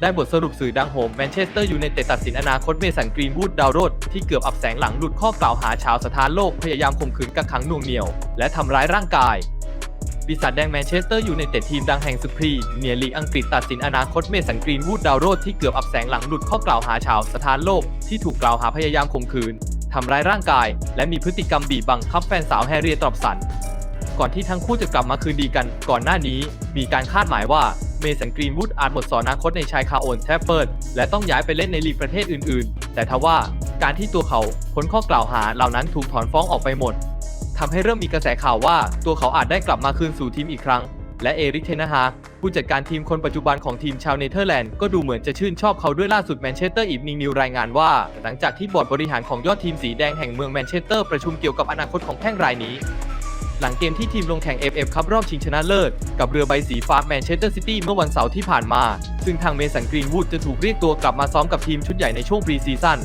ได้บทสรุปสื่อดังโหมแมนเชสเตอร์ยูไนเต็ดตัดสินอนาคตเมสันกรีนวูดดาวโรดที่เกือบอับแสงหลังหลุดข้อกล่าวหาชาวสถานโลกพยายามข่มขืนกักขังหน่วงเหนี่ยว และทำร้ายร่างกายปีศาจแดงแมนเชสเตอร์ยูไนเต็ดทีมดังแห่งสุพรีเมียร์ลีกอังกฤษตัดสินอนาคตเมสันกรีนวูดดาวโรดที่เกือบอับแสงหลังหลุดข้อกล่าวหาชาวสถานโลกที่ถูกกล่าวหาพยายามข่มขืนทำร้ายร่างกาย และมีพฤติกรรมบีบบังคับแฟนสาวแฮร์เรียตรอบสันก่อนที่ทั้งคู่จะกลับมาคืนดีกัน ก่อนหน้านี้มีการคาดหมายว่า เมสันกรีนวูดอาจหมดสอนาคตในชายคาโอนแทฟเฟิด และต้องย้ายไปเล่นในลีกประเทศอื่น ๆ แต่ทว่าการที่ตัวเขาพ้นข้อกล่าวหาเหล่านั้นถูกถอนฟ้องออกไปหมดทำให้เริ่มมีกระแสข่าวว่าตัวเขาอาจได้กลับมาคืนสู่ทีมอีกครั้ง และเอริกเทนฮาผู้จัดการทีมคนปัจจุบันของทีมชาวเนเธอร์แลนด์ก็ดูเหมือนจะชื่นชอบเขาด้วยล่าสุดแมนเชสเตอร์อีฟนิงนิวรายงานว่า หลังจากที่บอร์ดบริหารของยอดทีมสีแดงแห่งเมืองแมนเชสเตอร์ประชุมเกี่ยวกับอนาคตของแข้งรายนี้ หลังเกมที่ทีมลงแข่ง FF คัพรอบชิงชนะเลิศ กับเรือใบสีฟ้าแมนเชสเตอร์ซิตี้เมื่อวันเสาร์ที่ผ่านมา ซึ่งทางเมสันกรีนวูดจะถูกเรียกตัวกลับมาซ้อมกับทีมชุดใหญ่ในช่วงปรีซีซั่น